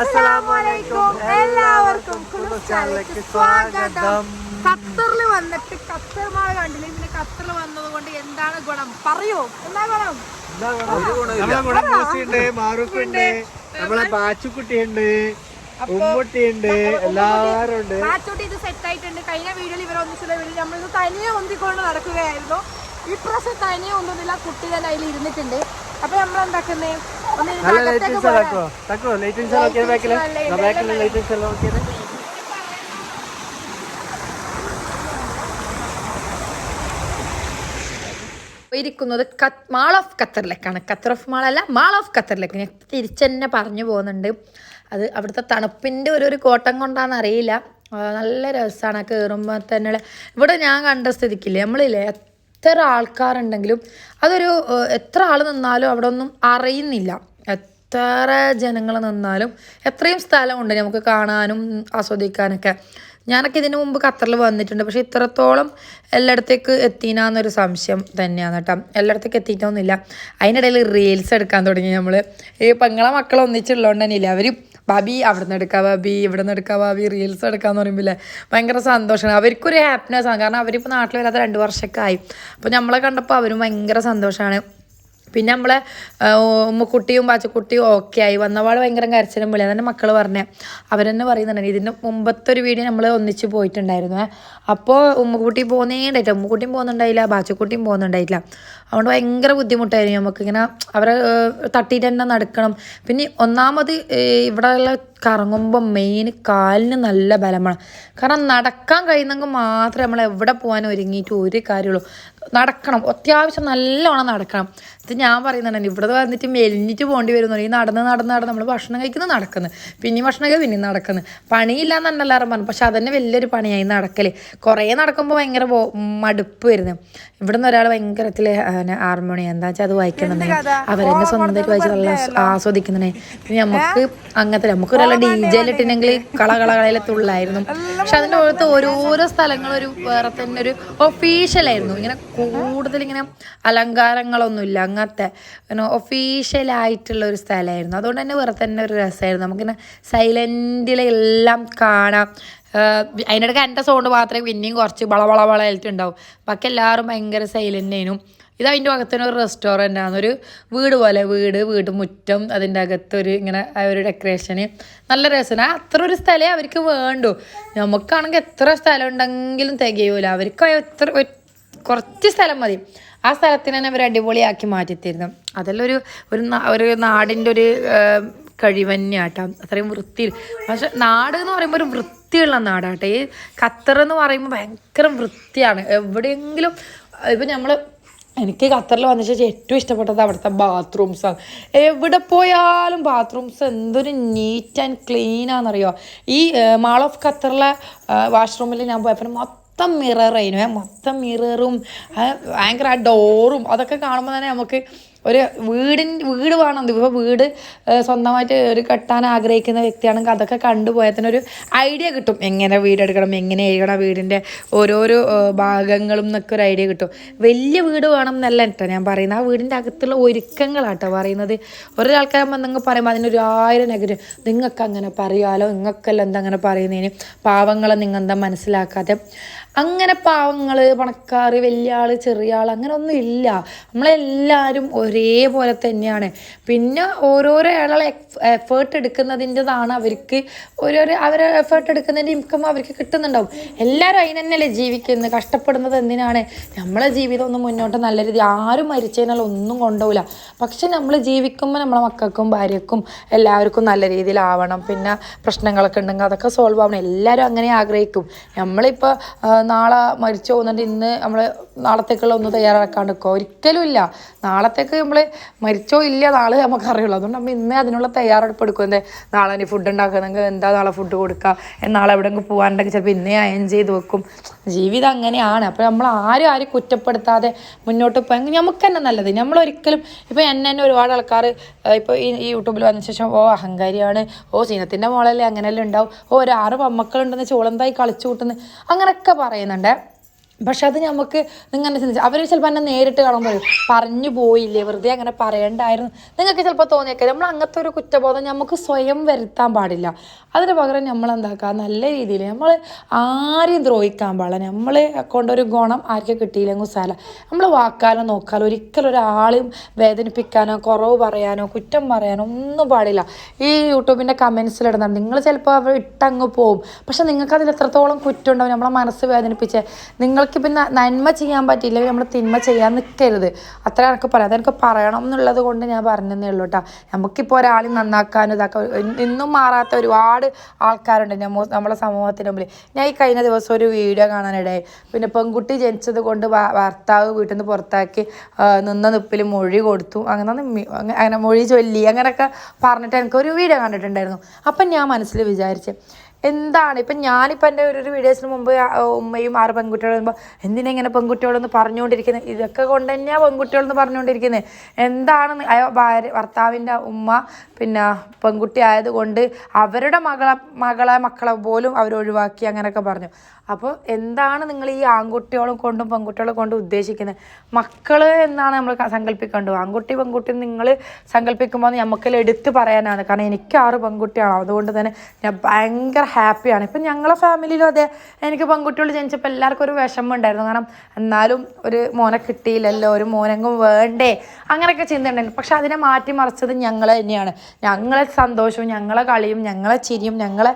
അസ്സലാമലൈക്കും. എല്ലാവർക്കും സ്വാഗതം. ഖത്തറിൽ വന്നിട്ട് ഖത്തർ മാൾ കണ്ടില്ല? ഇതിന് ഖത്തറിൽ വന്നത് കൊണ്ട് എന്താണ് ഗുണം? പറയൂ. എന്താ ഗുണം? ഉണ്ട് മാറുക്കുണ്ട്. നമ്മളെ പാച്ചുക്കുട്ടിയുണ്ട് ഉമ്മുട്ടിയുണ്ട് എല്ലാരും ഉണ്ട് ഇത് സെറ്റ് ആയിട്ടുണ്ട് കഴിഞ്ഞ വീഡിയോയിൽ ഇവർ ഒന്നിച്ചുള്ള വീഡിയോ നമ്മളിത് തനിയെ ഒന്നിക്കൊണ്ട് നടക്കുകയായിരുന്നു. ഇപ്രാവശ്യം തനിയെ ഒന്നുമില്ല കുട്ടി തന്നെ അതിൽ ഇരുന്നിട്ടുണ്ട് അപ്പൊ നമ്മൾ എന്താക്കുന്നേ നല്ല അകത്തേക്ക് ലൈറ്റിങ്സ് പോരാം. ആക്കോ തക്കോ ലൈറ്റിങ്സ് നോക്കിയത് ബാക്കിൽ? ബാക്കിലെ എല്ലാം ഇരിക്കുന്നത് മാൾ ഓഫ് ഖത്തറിലേക്കാണ്. ഖത്തർ ഓഫ് മാൾ അല്ല മാൾ ഓഫ് ഖത്തറിലേക്ക്. ഞാൻ തിരിച്ചെന്നെ പറഞ്ഞു പോകുന്നുണ്ട്. അത് അവിടുത്തെ തണുപ്പിന്റെ ഒരു ഒരു കോട്ടം കൊണ്ടാണെന്ന് അറിയില്ല. നല്ല രസമാണ് കയറുമ്പോൾ തന്നെ ഇവിടെ ഞാൻ കണ്ട സ്ഥിതിക്കില്ലേ? നമ്മളില്ലേ എത്ര ആൾക്കാരുണ്ടെങ്കിലും അതൊരു എത്ര ആൾ നിന്നാലും അവിടെ ഒന്നും അറിയുന്നില്ല. എത്ര ജനങ്ങൾ നിന്നാലും എത്രയും സ്ഥലമുണ്ട് നമുക്ക് കാണാനും ആസ്വദിക്കാനൊക്കെ. ഞാനൊക്കെ ഇതിനു മുമ്പ് ഖത്തറിൽ വന്നിട്ടുണ്ട്. പക്ഷെ ഇത്രത്തോളം എല്ലായിടത്തേക്ക് എത്തിനാന്നൊരു സംശയം തന്നെയാണ് കേട്ടോ. എല്ലായിടത്തേക്ക് എത്തിയിട്ടൊന്നുമില്ല. അതിനിടയിൽ റീൽസ് എടുക്കാൻ തുടങ്ങി നമ്മൾ ഈ പെങ്ങളെ മക്കളൊന്നിച്ചുള്ളതുകൊണ്ട് ഒന്നിച്ചുള്ളതുകൊണ്ട് തന്നെയില്ല? അവർ ബാബി അവിടെ നിന്ന് എടുക്കാം ബാബി ഇവിടെ നിന്ന് എടുക്കാം ബാബി റീൽസ് എടുക്കാന്ന് പറയുമ്പോൾ ഭയങ്കര സന്തോഷമാണ്. അവർക്കൊരു ഹാപ്പിനെസ് ആണ്. കാരണം അവരിപ്പോൾ നാട്ടിൽ വരാത്ത രണ്ട് വർഷമൊക്കെ ആയി. അപ്പോൾ നമ്മളെ കണ്ടപ്പോൾ അവരും ഭയങ്കര സന്തോഷമാണ്. പിന്നെ നമ്മളെ ഉമ്മക്കുട്ടിയും പാച്ചക്കുട്ടിയും ഓക്കെ ആയി. വന്നപാട് ഭയങ്കര കരച്ചിലും വിളി അതന്നെ മക്കൾ പറഞ്ഞേ. അവരെന്നെ പറയുന്നുണ്ട്. ഇതിന്റെ മുമ്പത്തെ ഒരു വീഡിയോ നമ്മൾ ഒന്നിച്ച് പോയിട്ടുണ്ടായിരുന്നു. അപ്പോൾ ഉമ്മക്കുട്ടി പോകുന്നേ ഉണ്ടായിട്ടില്ല ഉമ്മക്കുട്ടിയും പോകുന്നുണ്ടായില്ല ബാച്ചക്കുട്ടിയും പോകുന്നുണ്ടായിട്ടില്ല അതുകൊണ്ട് ഭയങ്കര ബുദ്ധിമുട്ടായിരുന്നു നമുക്കിങ്ങനെ അവരെ തട്ടിയിട്ട് തന്നെ നടക്കണം. പിന്നെ ഒന്നാമത് ഇവിടെ ഇവിടെയുള്ള കറങ്ങുമ്പോൾ മെയിൻ കാലിന് നല്ല ബലമാണ്. കാരണം നടക്കാൻ കഴിയുന്നെങ്കിൽ മാത്രമേ നമ്മൾ എവിടെ പോകാൻ ഒരുങ്ങിയിട്ട് ഒരു കാര്യമുള്ളൂ. നടക്കണം. അത്യാവശ്യം നല്ലോണം നടക്കണം. ഇത് ഞാൻ പറയുന്നുണ്ട് ഇവിടെ വന്നിട്ട് മെലിഞ്ഞിട്ട് പോകേണ്ടി വരുന്നു ഈ നടന്ന് നടന്ന് നടന്ന് നമ്മൾ ഭക്ഷണം കഴിക്കുന്നത് നടക്കുന്നു. പിന്നെയും ഭക്ഷണം കഴിക്കുക പിന്നെയും നടക്കുന്നു. പണിയില്ല എന്ന് എല്ലാവരും പറഞ്ഞു. പക്ഷെ അതന്നെ വലിയൊരു പണിയായി നടക്കൽ. കുറേ നടക്കുമ്പോൾ ഭയങ്കര മടുപ്പ് വരുന്നു. ഇവിടെ നിന്ന് ഒരാൾ ഭയങ്കരത്തിൽ ഹാർമോണി എന്താ വെച്ചാൽ അത് വായിക്കുന്നുണ്ടെങ്കിൽ അവരെന്നെ സ്വന്തമായിട്ട് വായിച്ച് നല്ല ആസ്- ആസ്വദിക്കുന്നുണ്ട്. പിന്നെ നമുക്ക് അങ്ങനത്തെ നമുക്ക് ഒരാൾ ഡി കള കളയിലെത്തുള്ളായിരുന്നു പക്ഷെ അതിന്റെ ഓരത്ത് ഓരോരോ സ്ഥലങ്ങളൊരു വേറെ തന്നെ ഒരു ഒഫീഷ്യലായിരുന്നു ഇങ്ങനെ കൂടുതൽ ഇങ്ങനെ അലങ്കാരങ്ങളൊന്നുമില്ല അങ്ങനത്തെ ഒഫീഷ്യലായിട്ടുള്ള ഒരു സ്ഥലമായിരുന്നു. അതുകൊണ്ട് തന്നെ വേറെ തന്നെ ഒരു രസമായിരുന്നു. നമുക്കിങ്ങനെ സൈലന്റിലെല്ലാം കാണാം. അതിനിടയ്ക്ക് എന്റെ സൗണ്ട് മാത്രമേ പിന്നെയും കുറച്ച് വള വള വളയിട്ടുണ്ടാവും ബാക്കി എല്ലാവരും ഭയങ്കര സൈലന്റ് ആയിരുന്നു. ഇത് അതിന്റെ അകത്തുനിന്ന് ഒരു റെസ്റ്റോറന്റ് ആണ്. ഒരു വീട് പോലെ വീട് വീട് മുറ്റം അതിന്റെ അകത്തൊരു ഇങ്ങനെ ഒരു ഡെക്കറേഷന് നല്ല രസമാണ്. അത്ര ഒരു സ്ഥലമേ അവർക്ക് വേണ്ടു. നമുക്കാണെങ്കിൽ എത്ര സ്ഥലം ഉണ്ടെങ്കിലും തികയൂല. അവർക്ക് എത്ര കുറച്ച് സ്ഥലം മതി. ആ സ്ഥലത്തിന് തന്നെ അവർ അടിപൊളിയാക്കി മാറ്റിത്തരുന്നു. അതെല്ലാം ഒരു ഒരു ഒരു നാടിന്റെ ഒരു കഴിവ് അത്രയും വൃത്തി പക്ഷെ നാട് എന്ന് പറയുമ്പോൾ ഒരു വൃത്തിയുള്ള നാടാട്ടെ. ഈ ഖത്തർ എന്ന് പറയുമ്പോൾ ഭയങ്കര വൃത്തിയാണ്. എവിടെയെങ്കിലും ഇപ്പം നമ്മൾ എനിക്ക് ഖത്തറിൽ വന്ന ശേഷം ഏറ്റവും ഇഷ്ടപ്പെട്ടത് അവിടുത്തെ ബാത്റൂംസാണ് എവിടെ പോയാലും ബാത്റൂംസ് എന്തൊരു നീറ്റ് ആൻഡ് ക്ലീൻ ആണെന്നറിയോ? ഈ മാൾ ഓഫ് ഖത്തറിലെ വാഷ്റൂമിൽ ഞാൻ പോയപ്പോൾ മൊത്തം മിറർ ആയിരുന്നു മൊത്തം മിററും ഭയങ്കര ആ ഡോറും അതൊക്കെ കാണുമ്പോൾ തന്നെ നമുക്ക് ഒരു വീടിന്റെ വീട് വേണം ഇപ്പോൾ വീട് സ്വന്തമായിട്ട് ഒരു കെട്ടാൻ ആഗ്രഹിക്കുന്ന വ്യക്തിയാണെങ്കിൽ അതൊക്കെ കണ്ടുപോയാൽ തന്നെ ഒരു ഐഡിയ കിട്ടും. എങ്ങനെ വീടെടുക്കണം എങ്ങനെ എഴുതണം വീടിന്റെ ഓരോരോ ഭാഗങ്ങളും എന്നൊക്കെ ഒരു ഐഡിയ കിട്ടും. വലിയ വീട് വേണം എന്നല്ല കേട്ടോ ഞാൻ പറയുന്നത്. ആ വീടിന്റെ അകത്തുള്ള ഒരുക്കങ്ങളാട്ടോ പറയുന്നത്. ഒരാൾക്കാരൻ നിങ്ങൾ പറയുമ്പോൾ അതിനൊരു ആയിരം നെഗറ്റീവ് നിങ്ങൾക്ക് അങ്ങനെ പറയാലോ? നിങ്ങൾക്കല്ല എന്താ അങ്ങനെ പറയുന്നതിന്? പാവങ്ങളെ നിങ്ങൾ എന്താ മനസ്സിലാക്കാതെ അങ്ങനെ പാവങ്ങൾ പണക്കാർ വലിയ ആൾ ചെറിയ ആൾ അങ്ങനെ ഒന്നും ഇല്ല. നമ്മളെല്ലാവരും ഒരേപോലെ തന്നെയാണ്. പിന്നെ ഓരോരോ ആളുകളെ എഫേർട്ട് എടുക്കുന്നതിന്റെതാണ് അവർക്ക് ഓരോരോ അവർ എഫേർട്ട് എടുക്കുന്നതിന്റെ ഇൻകം അവർക്ക് കിട്ടുന്നുണ്ടാവും. എല്ലാവരും അതിന് തന്നെയല്ലേ ജീവിക്കുന്നത്? കഷ്ടപ്പെടുന്നത് എന്തിനാണ്? നമ്മളെ ജീവിതം ഒന്നും മുന്നോട്ട് നല്ല രീതി ആരും മരിച്ചതിനാൽ ഒന്നും കൊണ്ടുപോകില്ല. പക്ഷെ നമ്മൾ ജീവിക്കുമ്പോൾ നമ്മളെ മക്കൾക്കും ഭാര്യക്കും എല്ലാവർക്കും നല്ല രീതിയിലാവണം. പിന്നെ പ്രശ്നങ്ങളൊക്കെ ഉണ്ടെങ്കിൽ അതൊക്കെ സോൾവ് ആവണം. എല്ലാവരും അങ്ങനെ ആഗ്രഹിക്കും. നമ്മളിപ്പോൾ നാളെ മരിച്ചു പോകുന്നുണ്ട്. ഇന്ന് നമ്മൾ നാളത്തേക്കുള്ള ഒന്ന് തയ്യാറാക്കാണ്ട് നിൽക്കുക. ഒരിക്കലും ഇല്ല. നാളത്തേക്ക് നമ്മൾ മരിച്ചോ ഇല്ല നാളെ നമുക്ക് അറിയുള്ളൂ. അതുകൊണ്ട് നമ്മൾ ഇന്നേ അതിനുള്ള തയ്യാറെടുപ്പ് എടുക്കും. എന്തേ? നാളെ ഇനി ഫുഡ് ഉണ്ടാക്കുന്നെങ്കിൽ എന്താ നാളെ ഫുഡ് കൊടുക്കുക നാളെ എവിടെയെങ്കിലും പോകാനുണ്ടെങ്കിൽ ചിലപ്പോൾ ഇന്നേ അയൻ ചെയ്ത് വെക്കും. ജീവിതം അങ്ങനെയാണ്. അപ്പോൾ നമ്മൾ ആരും ആരും കുറ്റപ്പെടുത്താതെ മുന്നോട്ട് പോയെങ്കിൽ നമുക്ക് തന്നെ നല്ലത്. നമ്മൾ ഒരിക്കലും ഇപ്പോൾ എന്നെ തന്നെ ഒരുപാട് ആൾക്കാർ ഇപ്പോൾ ഈ യൂട്യൂബിൽ വന്ന ശേഷം ഓ അഹങ്കാരിയാണ്. ഓ സീനത്തിന്റെ മോളല്ലേ അങ്ങനെയല്ലേ ഉണ്ടാവും. ഓ ഒരു ആറ് ചോളന്തായി കളിച്ചു കൂട്ടുന്നു. അങ്ങനെയൊക്കെ പറയുന്നുണ്ട്. പക്ഷെ അത് നമുക്ക് നിങ്ങനെ ചിന്തിച്ചു അവർ ചിലപ്പോൾ എന്നെ നേരിട്ട് കാണുമ്പോൾ പറയും പറഞ്ഞു പോയില്ലേ വെറുതെ അങ്ങനെ പറയണ്ടായിരുന്നു. നിങ്ങൾക്ക് ചിലപ്പോൾ തോന്നിയേക്കാം. നമ്മൾ അങ്ങനത്തെ ഒരു കുറ്റബോധം നമുക്ക് സ്വയം വരുത്താൻ പാടില്ല. അതിന് പകരം നമ്മൾ എന്താക്കുക നല്ല രീതിയിൽ നമ്മൾ ആരെയും ദ്രോഹിക്കാൻ പാടില്ല. നമ്മൾ കൊണ്ടൊരു ഗുണം ആർക്കും കിട്ടിയില്ലെങ്കിൽ സാല. നമ്മൾ വാക്കാലോ നോക്കാലോ ഒരിക്കലും ഒരാളെയും വേദനിപ്പിക്കാനോ കുറവ് പറയാനോ കുറ്റം പറയാനോ ഒന്നും പാടില്ല. ഈ യൂട്യൂബിന്റെ കമൻസിലിടുന്നത് നിങ്ങൾ ചിലപ്പോൾ അവർ ഇട്ടങ്ങ് പോവും. പക്ഷെ നിങ്ങൾക്ക് അതിൽ എത്രത്തോളം കുറ്റം ഉണ്ടാവും? നമ്മളെ മനസ്സ് വേദനിപ്പിച്ച് നിങ്ങൾക്ക് പിന്നെ നന്മ ചെയ്യാൻ പറ്റിയില്ല നമ്മൾ തിന്മ ചെയ്യാൻ നിൽക്കരുത് അത്ര എനിക്ക് പറയാം. അതെനിക്ക് പറയണം എന്നുള്ളത് കൊണ്ട് ഞാൻ പറഞ്ഞതേ ഉള്ളൂ കേട്ടോ. നമുക്കിപ്പോൾ ഒരാളെ നന്നാക്കാനും ഇതാക്കാൻ ഇന്നും മാറാത്ത ഒരുപാട് ആൾക്കാരുണ്ട് നമ്മ നമ്മളെ സമൂഹത്തിന് മുമ്പിൽ ഞാൻ ഈ കഴിഞ്ഞ ദിവസം ഒരു വീഡിയോ കാണാനിടയായി. പിന്നെ പെൺകുട്ടി ജനിച്ചത് കൊണ്ട് ഭർത്താവ് വീട്ടിൽ നിന്ന് പുറത്താക്കി നിന്ന നിപ്പിൽ മൊഴി കൊടുത്തു. അങ്ങനെ അങ്ങനെ മൊഴി ചൊല്ലി അങ്ങനെയൊക്കെ പറഞ്ഞിട്ട് എനിക്ക് ഒരു വീഡിയോ കണ്ടിട്ടുണ്ടായിരുന്നു. അപ്പം ഞാൻ മനസ്സിൽ വിചാരിച്ചു എന്താണ്? ഇപ്പം ഞാനിപ്പോൾ എന്റെ ഒരു വീഡിയോസിന് മുമ്പ് ഉമ്മയും ആറ് പെൺകുട്ടികളും എന്തിനാ ഇങ്ങനെ പെൺകുട്ടികളെന്ന് പറഞ്ഞുകൊണ്ടിരിക്കുന്നത് ഇതൊക്കെ കൊണ്ട് തന്നെയാണ് പെൺകുട്ടികളെന്ന് പറഞ്ഞുകൊണ്ടിരിക്കുന്നത് എന്താണ് ഭാര്യ ഭർത്താവിന്റെ ഉമ്മ പിന്നെ പെൺകുട്ടി ആയതുകൊണ്ട് അവരുടെ മകളെ മകളെ മക്കളെ പോലും അവർ ഒഴിവാക്കി അങ്ങനെയൊക്കെ പറഞ്ഞു. അപ്പോൾ എന്താണ് നിങ്ങൾ ഈ ആൺകുട്ടികളും കൊണ്ടും പെൺകുട്ടികളെ കൊണ്ടും ഉദ്ദേശിക്കുന്നത് മക്കൾ എന്നാണ് നമ്മൾ സങ്കല്പിക്കേണ്ടത്. ആൺകുട്ടി പെൺകുട്ടി നിങ്ങൾ സങ്കല്പിക്കുമ്പോൾ നമുക്കെല്ലാം എടുത്ത് പറയാനാണ്. കാരണം എനിക്ക് ആറ് പെൺകുട്ടിയാണ് അതുകൊണ്ട് തന്നെ ഞാൻ ഭയങ്കര ഹാപ്പിയാണ് ഇപ്പം ഞങ്ങളെ ഫാമിലിയിലും അതെ. എനിക്ക് പെൺകുട്ടികൾ ജനിച്ചപ്പോൾ എല്ലാവർക്കും ഒരു വിഷമം ഉണ്ടായിരുന്നു. കാരണം എന്നാലും ഒരു മോനെ കിട്ടിയില്ലല്ലോ ഒരു മോനെങ്കും വേണ്ടേ? അങ്ങനെയൊക്കെ ചിന്ത ഉണ്ടായിരുന്നു പക്ഷെ അതിനെ മാറ്റി മറിച്ചത് ഞങ്ങൾ തന്നെയാണ്. ഞങ്ങളെ സന്തോഷവും ഞങ്ങളെ കളിയും ഞങ്ങളെ ചിരിയും ഞങ്ങളെ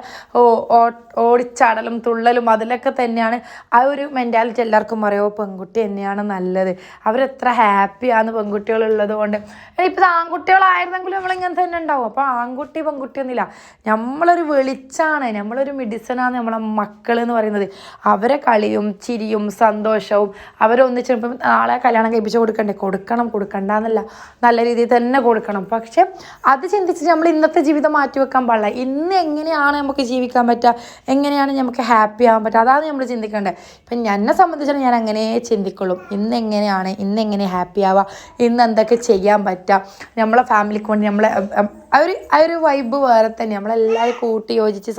ഓടിച്ചാടലും തുള്ളലും അതിലൊക്കെ തന്നെയാണ് ആ ഒരു മെന്റാലിറ്റി എല്ലാവർക്കും അറിയോ പെൺകുട്ടി തന്നെയാണ് നല്ലത്. അവരെത്ര ഹാപ്പിയാണ് പെൺകുട്ടികൾ ഉള്ളത് കൊണ്ട്. ഇപ്പം ആൺകുട്ടികളായിരുന്നെങ്കിലും നമ്മളിങ്ങനെ തന്നെ ഉണ്ടാവും. അപ്പോൾ ആൺകുട്ടി പെൺകുട്ടി ഒന്നുമില്ല. നമ്മളൊരു വെളിച്ചാണ്. നമ്മളൊരു മെഡിസനാണ് നമ്മളെ മക്കൾ എന്ന് പറയുന്നത്. അവരെ കളിയും ചിരിയും സന്തോഷവും അവരെ ഒന്നിച്ചിപ്പം നാളെ കല്യാണം കഴിപ്പിച്ച് കൊടുക്കണ്ടേ? കൊടുക്കണം കൊടുക്കണ്ട എന്നല്ല നല്ല രീതിയിൽ തന്നെ കൊടുക്കണം. പക്ഷെ അത് ചിന്തിച്ച് നമ്മൾ ഇന്നത്തെ ജീവിതം മാറ്റി വെക്കാൻ പാടില്ല. ഇന്ന് എങ്ങനെയാണ് നമുക്ക് ജീവിക്കാൻ പറ്റുക? എങ്ങനെയാണ് നമുക്ക് ഹാപ്പി ആവാൻ പറ്റുക? അതാണ് നമ്മൾ ചിന്തിക്കേണ്ടത്. ഇപ്പം എന്നെ സംബന്ധിച്ചിടത്തോളം ഞാൻ അങ്ങനെ ചിന്തിക്കുള്ളൂ. ഇന്ന് എങ്ങനെയാണ്? ഇന്ന് എങ്ങനെ ഹാപ്പി ആവുക ഇന്ന് എന്തൊക്കെ ചെയ്യാൻ പറ്റുക? നമ്മളെ ഫാമിലിക്ക് വേണ്ടി നമ്മളെ ആ ഒരു ആ ഒരു വൈബ് വേറെ തന്നെ നമ്മളെല്ലാവരും കൂട്ടി യോജിച്ച്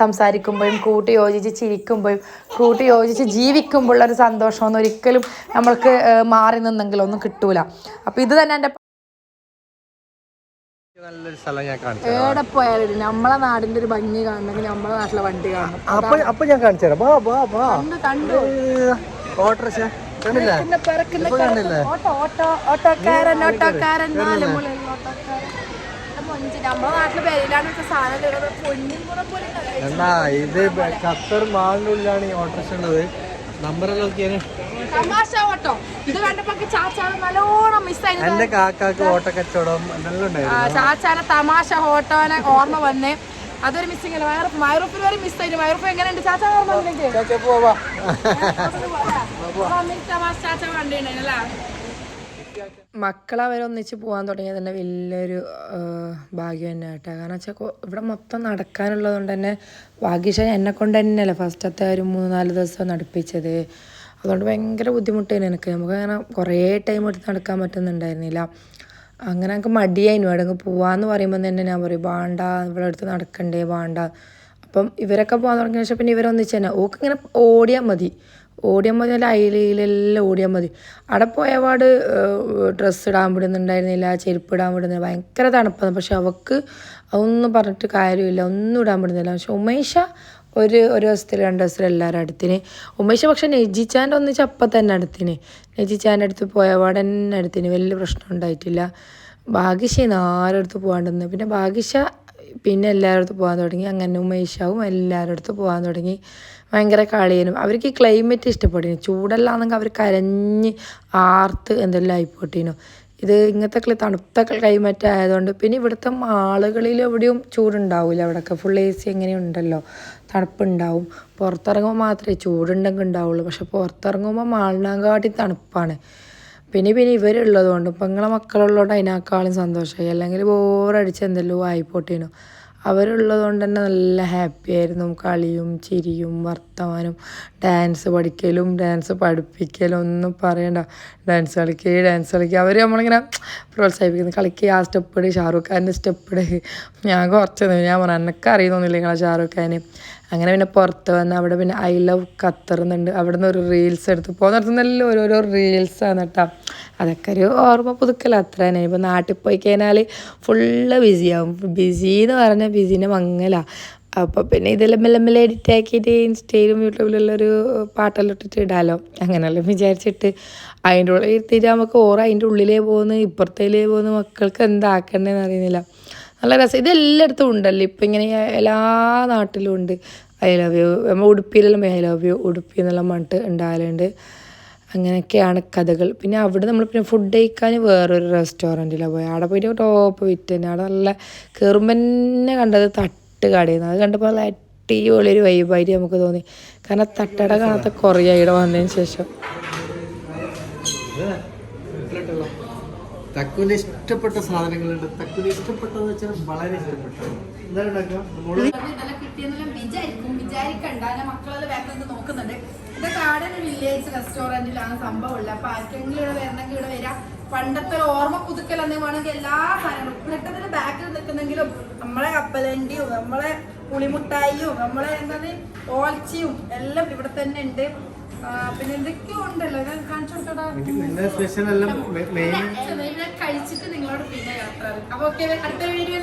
സംസാരിക്കുമ്പോഴും കൂട്ടി യോജിച്ച് ചിരിക്കുമ്പോഴും കൂട്ടി യോജിച്ച് ജീവിക്കുമ്പോഴുള്ള ഒരു സന്തോഷമൊന്നും ഒരിക്കലും നമ്മൾക്ക് മാറി നിന്നെങ്കിലും ഒന്നും കിട്ടൂല. അപ്പൊ ഇത് തന്നെ എന്റെ എവിടെ പോയാലും നമ്മളെ നാടിന്റെ ഒരു ഭംഗി കാണണമെങ്കിൽ നമ്മളെ നാട്ടിലെ വണ്ടി കാണണം. അപ്പൊ അപ്പൊ ഞാൻ കാണിച്ചു തരാം. കണ്ടു കണ്ടു. ഓട്ടർഷ കണ്ടില്ലേ? പിന്നെ പിറക്കുന്ന ഇപ്പൊ കണ്ടില്ലേ? ഓട്ടോ ഓട്ടോ ഓട്ടോക്കാരൻ ഓട്ടോക്കാരൻ നാല് മുകളിൽ ഓട്ടോക്കാരൻ. എന്നാ ഇത് ഖത്തർ മാളിനുള്ളിലാണ് ഈ ഓട്ടർഷ ഉള്ളത്. മിസ്സായി എന്റെ കാക്കാക്ക് ഓട്ട കച്ചവടം ചാച്ചാനെ തമാശ ഓട്ടോനെ ഓർമ്മ വന്നേ. അതൊരു മിസ്സിംഗ് അല്ല വയറുപ്പ് വയറുപ്പിന് വരെ മിസ്സായി വയറുപ്പ് എങ്ങനെയുണ്ട്? ചാച്ചാ ഓർമ്മ വന്നില്ലെങ്കിൽ ചാച്ചാ പോവാ. തമാശ ചാച്ച കണ്ടിട്ടുണ്ടായിരുന്നല്ലേ മക്കൾ അവരൊന്നിച്ച് പോകാൻ തുടങ്ങിയത് തന്നെ വലിയൊരു ഭാഗ്യം തന്നെ കേട്ടോ. കാരണം വെച്ചാൽ ഇവിടെ മൊത്തം നടക്കാനുള്ളത് കൊണ്ട് തന്നെ ഭാഗ്യശ എന്നെ കൊണ്ട് തന്നെയല്ലേ ഫസ്റ്റത്തെ ഒരു മൂന്ന് നാല് ദിവസം നടപ്പിച്ചത്. അതുകൊണ്ട് ഭയങ്കര ബുദ്ധിമുട്ടായിരുന്നു എനിക്ക്. നമുക്ക് അങ്ങനെ കുറേ ടൈം എടുത്ത് നടക്കാൻ പറ്റുന്നുണ്ടായിരുന്നില്ല. അങ്ങനെ എനിക്ക് മടിയായിരുന്നു എവിടെയെങ്കിലും പോവാന്ന് പറയുമ്പോൾ തന്നെ ഞാൻ പറയും വേണ്ട ഇവിടെ അടുത്ത് നടക്കണ്ടേ വേണ്ട. അപ്പം ഇവരൊക്കെ പോകാൻ തുടങ്ങിയ ശേഷം പിന്നെ ഇവരൊന്നിച്ച് തന്നെ ഓക്ക് ഇങ്ങനെ ഓടിയാൽ മതി. ഓടിയാൽ മതി നല്ല അയിലെല്ലാം ഓടിയാൽ മതി. അവിടെ പോയപാട് ഡ്രസ്സ് ഇടാൻ വിടുന്നുണ്ടായിരുന്നില്ല ചെരുപ്പ് ഇടാൻ വിടുന്നില്ല ഭയങ്കര തണുപ്പാണ്. പക്ഷെ അവൾക്ക് അതൊന്നും പറഞ്ഞിട്ട് കാര്യമില്ല ഒന്നും ഇടാൻ വിടുന്നില്ല. പക്ഷെ ഉമേഷ ഒരു ഒരു ദിവസത്തിൽ രണ്ട് ദിവസത്തിൽ എല്ലാവരും അടുത്തിന്. ഉമേഷ് പക്ഷെ നെജിച്ചാന്റെ ഒന്നിച്ച് അപ്പം തന്നെ അടുത്തിന്. നെജിച്ചാന്റെ അടുത്ത് പോയപാട് തന്നെ അടുത്തിന്. വലിയ പ്രശ്നം ഉണ്ടായിട്ടില്ല. ഭാഗ്യശേന്ന് നാലടുത്ത് പോകാണ്ടിരുന്നു പിന്നെ ഭാഗ്യശ പിന്നെ എല്ലാവരുടെ അടുത്ത് പോകാൻ തുടങ്ങി. അങ്ങനെ ഉമേഷാവും എല്ലാവരുടെ അടുത്ത് പോകാൻ തുടങ്ങി. ഭയങ്കര കളിയനും അവർക്ക് ഈ ക്ലൈമറ്റ് ഇഷ്ടപ്പെട്ടിനു ചൂടല്ലാന്നെങ്കിൽ അവർ കരഞ്ഞ് ആർത്ത് എന്തെല്ലാം ആയിപ്പോട്ടീനു. ഇത് ഇങ്ങനത്തെ തണുത്ത ക്ലൈമറ്റ് ആയതുകൊണ്ട് പിന്നെ ഇവിടുത്തെ മാളുകളിൽ എവിടെയും ചൂടുണ്ടാവില്ല അവിടെയൊക്കെ ഫുൾ എ സി എങ്ങനെയുണ്ടല്ലോ തണുപ്പുണ്ടാവും. പുറത്തിറങ്ങുമ്പോൾ മാത്രമേ ചൂടുണ്ടെങ്കിൽ ഉണ്ടാവുള്ളൂ. പക്ഷെ പുറത്തിറങ്ങുമ്പോൾ മാളിനാങ്കാട്ടി തണുപ്പാണ്. പിന്നെ പിന്നെ ഇവരുള്ളത് കൊണ്ട് ഇപ്പം നിങ്ങളെ മക്കളുള്ളതുകൊണ്ട് അതിനേക്കാളും സന്തോഷമായി. അല്ലെങ്കിൽ ബോറടിച്ച് എന്തെല്ലോ ആയിപ്പോട്ടേനു. അവരുള്ളത് കൊണ്ട് തന്നെ നല്ല ഹാപ്പി ആയിരുന്നു. കളിയും ചിരിയും വർത്ത വർത്തമാനം ഡാൻസ് പഠിക്കലും ഡാൻസ് പഠിപ്പിക്കലും ഒന്നും പറയണ്ട. ഡാൻസ് കളിക്കുക ഡാൻസ് കളിക്കുക അവർ നമ്മളിങ്ങനെ പ്രോത്സാഹിപ്പിക്കുന്നു. കളിക്കുക ആ സ്റ്റെപ്പ് ഇട് ഷാറൂഖ് ഖാന്റെ സ്റ്റെപ്പ് ഞാൻ കുറച്ച് ഞാൻ പറഞ്ഞു എനിക്ക് അറിയുന്നൊന്നുമില്ല നിങ്ങളെ ഷാറൂഖ് ഖാന്. അങ്ങനെ പിന്നെ പുറത്ത് വന്ന് അവിടെ പിന്നെ ഐ ലവ് ഖത്തർ എന്നുണ്ട് അവിടെ നിന്ന് ഒരു റീൽസ് എടുത്ത് പോകുന്നിടത്തുനിന്നെല്ലാം ഓരോരോ റീൽസാണ് കേട്ടോ അതൊക്കെ ഒരു ഓർമ്മ പുതുക്കല അത്ര തന്നെ. ഇപ്പോൾ നാട്ടിൽ പോയി കഴിഞ്ഞാൽ ഫുള്ള് ബിസിയാവും ബിസി എന്ന് പറഞ്ഞാൽ ബിസിനെ മങ്ങല. അപ്പോൾ പിന്നെ ഇതെല്ലാം മെല്ലെ മെല്ലെ എഡിറ്റ് ആക്കിയിട്ട് ഇൻസ്റ്റയിലും യൂട്യൂബിലെല്ലാം ഒരു പാട്ടെല്ലാം ഇട്ടിട്ട് ഇടാലോ. അങ്ങനെയെല്ലാം വിചാരിച്ചിട്ട് അതിന്റെ ഉള്ളിൽ ഇരുത്തിയിട്ട് നമുക്ക് ഓരോ അതിന്റെ ഉള്ളിലേ പോകുന്നു ഇപ്പുറത്തേലേ പോകുന്നു. മക്കൾക്ക് എന്താക്കണ്ടേന്ന് അറിയുന്നില്ല. നല്ല രസം. ഇതെല്ലായിടത്തും ഉണ്ടല്ലോ. ഇപ്പം ഇങ്ങനെ എല്ലാ നാട്ടിലും ഉണ്ട്. ഐ ലവ് യു നമ്മൾ ഉടുപ്പിയിലെല്ലാം ഐ ലവ് യു ഉടുപ്പി എന്നെല്ലാം പറഞ്ഞിട്ട് ഉണ്ടാകലുണ്ട് അങ്ങനെയൊക്കെയാണ് കഥകൾ. പിന്നെ അവിടെ നമ്മൾ പിന്നെ ഫുഡ് കഴിക്കാൻ വേറൊരു റെസ്റ്റോറന്റിലാണ് പോയി. അവിടെ പോയിട്ട് ടോപ്പ് വിറ്റ് തന്നെ. അവിടെ നല്ല കയറുമ്പോൾ തന്നെ കണ്ടത് തട്ട് കടയുന്നു അത് കണ്ടപ്പോൾ നല്ല അടിപൊളി ഒരു വൈബായിട്ട് നമുക്ക് തോന്നി. കാരണം തട്ടട കാണാത്ത കുറേ ഇവിടെ വന്നതിന് ശേഷം. തക്കുവിന് ഇഷ്ടപ്പെട്ട സാധനങ്ങളുണ്ട്. തക്കുവിന് ഇഷ്ടപ്പെട്ടതെന്ന് വെച്ചാൽ വളരെ ഇഷ്ടപ്പെട്ടത് എന്താണ് വില്ലേജ് റെസ്റ്റോറന്റിലാണ് സംഭവം ഉള്ളത് പണ്ടത്തെ ഓർമ്മ പുതുക്കൽ എല്ലാ സാധനങ്ങളും. ബാക്കിൽ നിൽക്കുന്നെങ്കിലും നമ്മളെ കപ്പലണ്ടിയും നമ്മളെ പുളിമുട്ടായിയും നമ്മളെ എന്താണ് ഓൾച്ചിയും എല്ലാം ഇവിടെ തന്നെ ഉണ്ട്. പിന്നെ എന്തൊക്കെയോ ഉണ്ടല്ലോ. ഞാൻ കാണിച്ചു കൊടുത്തോടാ കഴിച്ചിട്ട് നിങ്ങളോട് പിന്നെ യാത്ര അപ്പൊ ഓക്കെ അടുത്ത വീഡിയോ